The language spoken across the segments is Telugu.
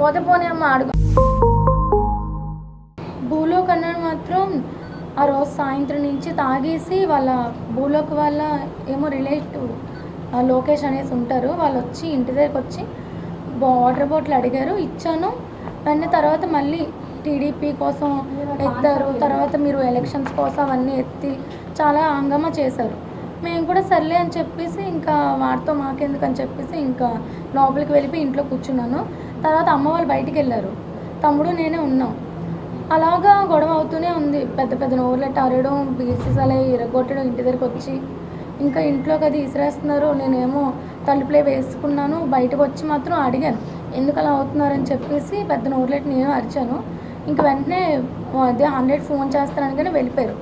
పోతే అమ్మ అడుగు. భూలోక్ అన్నాడు మాత్రం ఆ రోజు సాయంత్రం నుంచి తాగేసి వాళ్ళ భూలోక్ వాళ్ళ ఏమో రిలేటివ్ లోకేష్ అనేసి ఉంటారు. వాళ్ళు వచ్చి ఇంటి దగ్గరికి వచ్చి వాటర్ బాటిల్ అడిగారు. ఇచ్చాను. వెంటనే తర్వాత మళ్ళీ టీడీపీ కోసం ఎత్తారు. తర్వాత మీరు ఎలక్షన్స్ కోసం అవన్నీ ఎత్తి చాలా అంగమా చేశారు. మేము కూడా సర్లే అని చెప్పేసి ఇంకా వాటితో మాకెందుకు అని చెప్పేసి ఇంకా లోపలికి వెళ్ళిపోయి ఇంట్లో కూర్చున్నాను. తర్వాత అమ్మ వాళ్ళు బయటికి వెళ్ళారు. తమ్ముడు నేనే ఉన్నాం. అలాగా గొడవ అవుతూనే ఉంది. పెద్ద పెద్ద నోర్లెట్ పీసెస్ అలా ఇరగొట్టడం ఇంటి దగ్గరికి వచ్చి. ఇంకా ఇంట్లోకి అది ఇసిరేస్తున్నారు. నేనేమో తలుపులే వేసుకున్నాను. బయటకు వచ్చి మాత్రం అడిగాను ఎందుకు అలా అవుతున్నారని చెప్పేసి పెద్ద నోర్లెట్ నేను అరిచాను. ఇంక వెంటనే అదే హండ్రెడ్ ఫోన్ చేస్తానని కానీ వెళ్ళిపోయారు.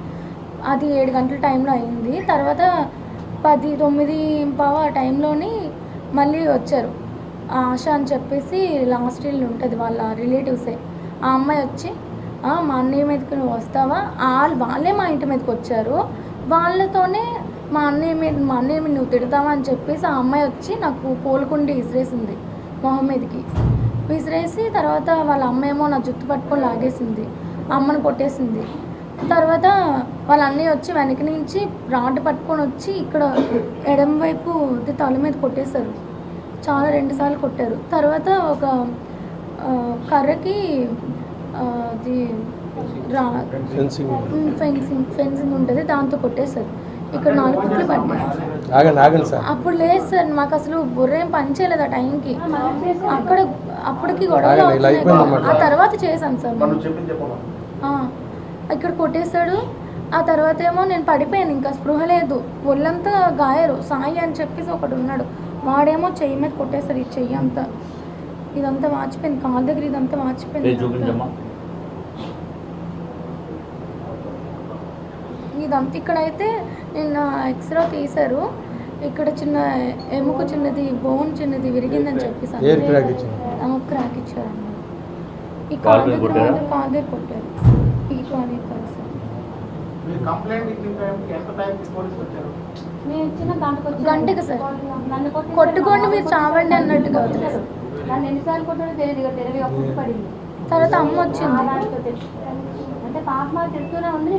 అది ఏడు గంటల టైంలో అయింది. తర్వాత పది తొమ్మిది పావు ఆ టైంలోని మళ్ళీ వచ్చారు. ఆశ అని చెప్పేసి లాస్ట్ ఇల్లు ఉంటుంది వాళ్ళ రిలేటివ్సే. ఆ అమ్మాయి వచ్చి మా అన్నయ్య మీదకి నువ్వు వస్తావా? వాళ్ళు వాళ్ళే మా ఇంటి మీదకి వచ్చారు. వాళ్ళతోనే మా అన్నయ్య మీద మా అన్నయ్య మీద నువ్వు తిడతావా అని చెప్పేసి ఆ అమ్మాయి వచ్చి నాకు పోలుకుండి విసిరేసింది మొహం మీదకి. విసిరేసి తర్వాత వాళ్ళ అమ్మ ఏమో నా జుట్టు పట్టుకొని లాగేసింది అమ్మని కొట్టేసింది. తర్వాత వాళ్ళ అన్నయ్య వచ్చి వెనక నుంచి రాడ్ పట్టుకొని వచ్చి ఇక్కడ ఎడమ వైపు తల మీద కొట్టేశారు. చాలా రెండుసార్లు కొట్టారు. తర్వాత ఒక కర్రకి అది రా ఫెన్సింగ్ ఫెన్సింగ్ ఉంటుంది దాంతో కొట్టేశారు. ఇక్కడ నాలుగు కుట్లు పడ్డాయి. అప్పుడు లేదు సార్ మాకు అసలు బుర్ర ఏం పని చేయలేదు ఆ టైంకి. అక్కడ అప్పటికి గొడవలు. ఆ తర్వాత చేశాం సార్. ఇక్కడ కొట్టేశాడు. ఆ తర్వాత ఏమో నేను పడిపోయాను ఇంకా స్పృహ లేదు. ఒళ్ళంతా గాయారు. సాయి అని చెప్పేసి ఒకడు ఉన్నాడు. వాడేమో చెయ్యి మీద కొట్టేశారు ఈ చెయ్యి అంతా. ఇదంతా వాచిపోయింది. కాళ్ళ దగ్గర ఇదంతా వాచిపోయింది ఇదంతా ఇక్కడైతే నిన్న ఎక్స్రే తీశారు. ఇక్కడ చిన్న ఎముక చిన్నది బోన్ చిన్నది విరిగిందని చెప్పేసి ఎయిర్ క్రాక్ ఇచ్చారు? ఈ కాలు దగ్గర కాలు దగ్గర కొట్టారు. ఈ కాలు గంటకు సార్ కొట్టుకోండి మీరు చావండి అన్నట్టుగా. నన్ను ఎన్నిసార్లు కొట్టాడో తెలియదు పడింది తర్వాత అమ్మ వచ్చింది. అంటే పాప మా తిడుతూనే ఉంది